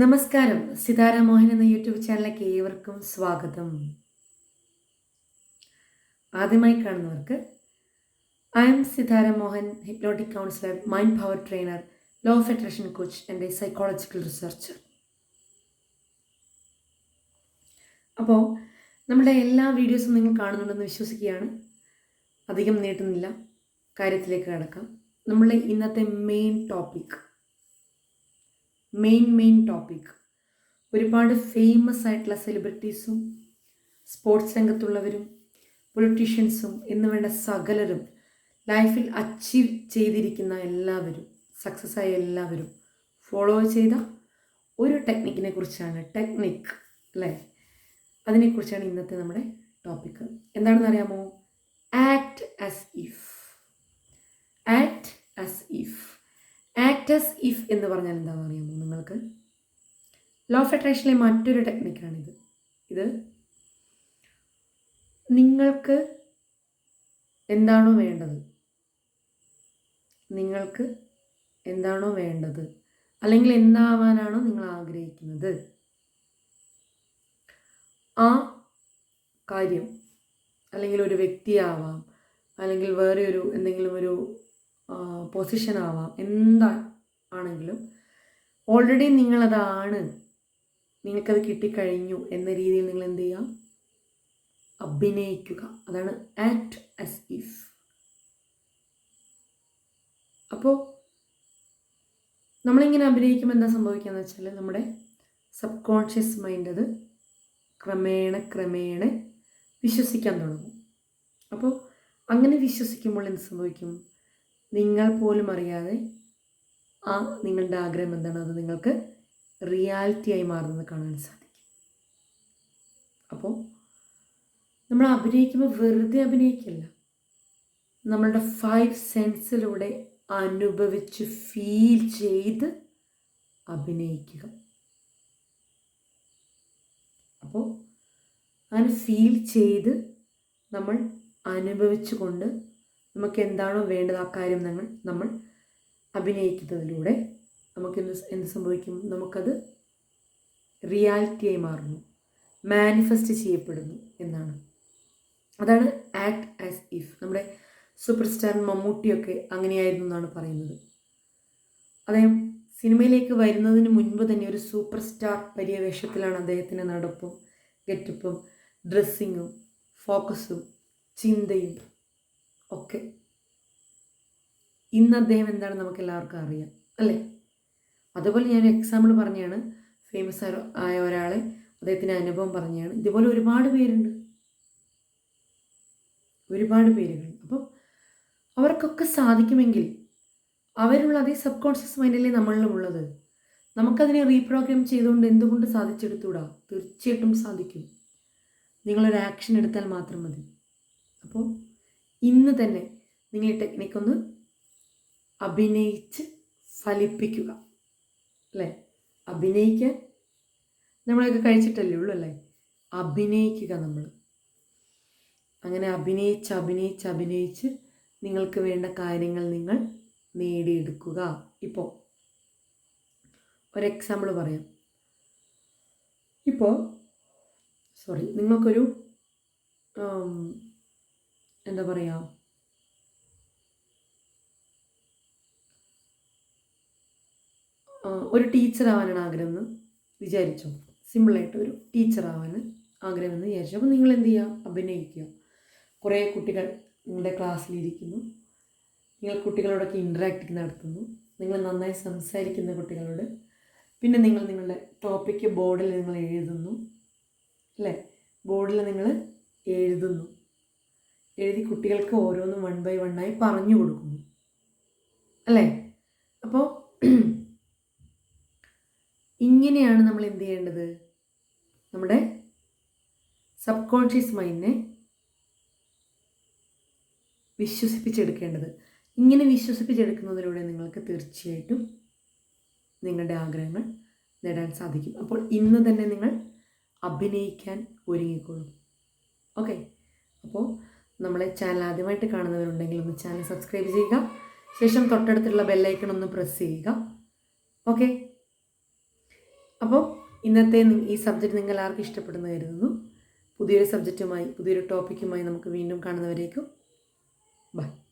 നമസ്കാരം. സിതാരാമോഹൻ എന്ന യൂട്യൂബ് ചാനലിലേക്ക് ഏവർക്കും സ്വാഗതം. ആദ്യമായി കാണുന്നവർക്ക് I am Sitharamohan hypnotic counsellor mind power trainer law federation coach and psychological researcher അപ്പോൾ നമ്മുടെ എല്ലാ വീഡിയോസും നിങ്ങൾ കാണുന്നുണ്ടെന്ന് വിശ്വസിക്കുകയാണ്. അധികം നീട്ടുന്നില്ല. കാര്യത്തിലേക്ക് കടക്കാം. നമ്മളുടെ ഇന്നത്തെ main topic main main topic ഒരുപാട് ഫേമസ് ആയിട്ടുള്ള സെലിബ്രിറ്റീസും സ്പോർട്സ് രംഗത്തുള്ളവരും പൊളിറ്റീഷ്യൻസും എന്ന് വേണ്ട സകലരും ലൈഫിൽ അച്ചീവ് ചെയ്തിരിക്കുന്ന എല്ലാവരും സക്സസ് ആയ എല്ലാവരും ഫോളോ ചെയ്ത ഒരു ടെക്നിക്കിനെ കുറിച്ചാണ്. ടെക്നിക് അല്ലേ അതിനെക്കുറിച്ചാണ് ഇന്നത്തെ നമ്മുടെ ടോപ്പിക്ക് എന്താണെന്ന് അറിയാമോ? Act as if act as if act as if എന്ന് പറഞ്ഞാൽ എന്താണെന്ന് അറിയാമോ നിങ്ങൾക്ക്? ലോ അട്രാക്ഷനിലെ മറ്റൊരു ടെക്നിക്കാണിത് ഇത് നിങ്ങൾക്ക് എന്താണോ വേണ്ടത്? നിങ്ങൾക്ക് എന്താണോ വേണ്ടത്? അല്ലെങ്കിൽ എന്താവാനാണോ നിങ്ങൾ ആഗ്രഹിക്കുന്നത്? ആ കാര്യം അല്ലെങ്കിൽ ഒരു വ്യക്തിയാവാം അല്ലെങ്കിൽ വേറെ ഒരു എന്തെങ്കിലും ഒരു പൊസിഷൻ ആവാം എന്താ ആണെങ്കിലും ഓൾറെഡി നിങ്ങളതാണ്. നിങ്ങൾക്കത് കിട്ടിക്കഴിഞ്ഞു എന്ന രീതിയിൽ നിങ്ങൾ എന്ത് ചെയ്യുക? അഭിനയിക്കുക. അതാണ് ആക്ട് ആസ് ഇഫ് അപ്പോൾ നമ്മളിങ്ങനെ അഭിനയിക്കുമ്പോൾ എന്താ സംഭവിക്കുക എന്ന് വെച്ചാൽ നമ്മുടെ സബ് കോൺഷ്യസ് മൈൻഡ് അത് ക്രമേണ ക്രമേണ വിശ്വസിക്കാൻ തുടങ്ങും. അപ്പോൾ അങ്ങനെ വിശ്വസിക്കുമ്പോൾ എന്ത് സംഭവിക്കും? നിങ്ങൾ പോലും അറിയാതെ ആ നിങ്ങളുടെ ആഗ്രഹം എന്താണ്? അത് നിങ്ങൾക്ക് റിയാലിറ്റിയായി മാറുന്നത് കാണാൻ സാധിക്കും. അപ്പോൾ നമ്മൾ അഭിനയിക്കുമ്പോൾ വെറുതെ അഭിനയിക്കില്ല. നമ്മളുടെ ഫൈവ് സെൻസിലൂടെ അനുഭവിച്ച് ഫീൽ ചെയ്ത് അഭിനയിക്കുക. അപ്പോൾ അങ്ങനെ ഫീൽ ചെയ്ത് നമ്മൾ അനുഭവിച്ചുകൊണ്ട് നമുക്ക് എന്താണോ വേണ്ടത് ആ കാര്യം നമ്മൾ നമ്മൾ അഭിനയിക്കുന്നതിലൂടെ നമുക്ക് എന്ത് എന്ത് സംഭവിക്കും? നമുക്കത് റിയാലിറ്റിയായി മാറുന്നു. മാനിഫെസ്റ്റ് ചെയ്യപ്പെടുന്നു എന്നാണ്. അതാണ് ആക്ട് ആസ് ഇഫ്. നമ്മുടെ സൂപ്പർ സ്റ്റാർ മമ്മൂട്ടിയൊക്കെ അങ്ങനെയായിരുന്നു എന്നാണ് പറയുന്നത്. അദ്ദേഹം സിനിമയിലേക്ക് വരുന്നതിന് മുൻപ് തന്നെ ഒരു സൂപ്പർ സ്റ്റാർ പര്യവേഷത്തിലാണ് അദ്ദേഹത്തിന്റെ നടപ്പും ഗെറ്റപ്പും ഡ്രസ്സിങ്ങും ഫോക്കസും ചിന്തയും ഒക്കെ ഇന്ന് അദ്ദേഹം എന്താണ് നമുക്ക് എല്ലാവർക്കും അറിയാം അല്ലേ? അതുപോലെ ഞാൻ എക്സാമ്പിൾ പറഞ്ഞാണ്. ഫേമസ് ആയ ഒരാളെ അദ്ദേഹത്തിന്റെ അനുഭവം പറഞ്ഞാണ്. ഇതുപോലെ ഒരുപാട് പേരുണ്ട്. ഒരുപാട് പേരുകൾ. അപ്പം അവർക്കൊക്കെ സാധിക്കുമെങ്കിൽ അവരുള്ള അതേ സബ് കോൺഷ്യസ് മൈൻഡല്ലേ നമ്മളിലും ഉള്ളത്. നമുക്കതിനെ റീപ്രോഗ്രാം ചെയ്തുകൊണ്ട് എന്തുകൊണ്ട് സാധിച്ചെടുത്തുകൂടാ തീർച്ചയായിട്ടും സാധിക്കും. നിങ്ങളൊരു ആക്ഷൻ എടുത്താൽ മാത്രം മതി. അപ്പോൾ ഇന്ന് തന്നെ നിങ്ങൾ ഈ ടെക്നിക്ക് ഒന്ന് അഭിനയിച്ച് ഫലിപ്പിക്കുക. അല്ലേ? അഭിനയിക്കാൻ നമ്മളൊക്കെ കഴിച്ചിട്ടല്ലേ ഉള്ളൂ അല്ലേ? അഭിനയിക്കുക നമ്മൾ. അങ്ങനെ അഭിനയിച്ച് അഭിനയിച്ച് അഭിനയിച്ച് നിങ്ങൾക്ക് വേണ്ട കാര്യങ്ങൾ നിങ്ങൾ നേടിയെടുക്കുക. ഇപ്പോൾ ഒരു എക്സാമ്പിൾ പറയാം. ഇപ്പോൾ സോറി നിങ്ങൾക്കൊരു എന്താ പറയുക ഒരു ടീച്ചർ ആവാനാണ് ആഗ്രഹം എന്ന് വിചാരിച്ചോ. സിമ്പിളായിട്ട് ഒരു ടീച്ചർ ആവാൻ ആഗ്രഹം എന്ന് വിചാരിച്ചു. അപ്പോൾ നിങ്ങൾ എന്ത് ചെയ്യുക? അഭിനയിക്കുക. കുറേ കുട്ടികൾ നിങ്ങളുടെ ക്ലാസ്സിലിരിക്കുന്നു. നിങ്ങൾ കുട്ടികളോടൊക്കെ ഇൻട്രാക്ട് നടത്തുന്നു. നിങ്ങൾ നന്നായി സംസാരിക്കുന്ന കുട്ടികളോട്. പിന്നെ നിങ്ങൾ നിങ്ങളുടെ ടോപ്പിക്ക് ബോർഡിൽ നിങ്ങൾ എഴുതുന്നു. അല്ലേ? ബോർഡിൽ നിങ്ങൾ എഴുതുന്നു. എഴുതി കുട്ടികൾക്ക് ഓരോന്നും വൺ ബൈ വണ്ണായി പറഞ്ഞു കൊടുക്കുന്നു. അല്ലേ? അപ്പോൾ ഇങ്ങനെയാണ് നമ്മൾ എന്ത് ചെയ്യേണ്ടത്? നമ്മുടെ സബ് കോൺഷ്യസ് മൈൻഡിനെ വിശ്വസിപ്പിച്ചെടുക്കേണ്ടത്. ഇങ്ങനെ വിശ്വസിപ്പിച്ചെടുക്കുന്നതിലൂടെ നിങ്ങൾക്ക് തീർച്ചയായിട്ടും നിങ്ങളുടെ ആഗ്രഹങ്ങൾ നേടാൻ സാധിക്കും. അപ്പോൾ ഇന്ന് തന്നെ നിങ്ങൾ അഭിനയിക്കാൻ ഒരുങ്ങിക്കോളും. ഓക്കെ? അപ്പോൾ നമ്മളെ ചാനൽ ആദ്യമായിട്ട് കാണുന്നവരുണ്ടെങ്കിൽ ഒന്ന് ചാനൽ സബ്സ്ക്രൈബ് ചെയ്യുക. ശേഷം തൊട്ടടുത്തുള്ള ബെല്ലൈക്കൺ ഒന്ന് പ്രസ് ചെയ്യുക. ഓക്കെ? അപ്പോൾ ഇന്നത്തെ ഈ സബ്ജക്റ്റ് നിങ്ങൾ ആർക്കും ഇഷ്ടപ്പെടുന്നു കരുതുന്നു. പുതിയൊരു സബ്ജക്റ്റുമായി പുതിയൊരു ടോപ്പിക്കുമായി നമുക്ക് വീണ്ടും കാണുന്നവരേക്കും ബൈ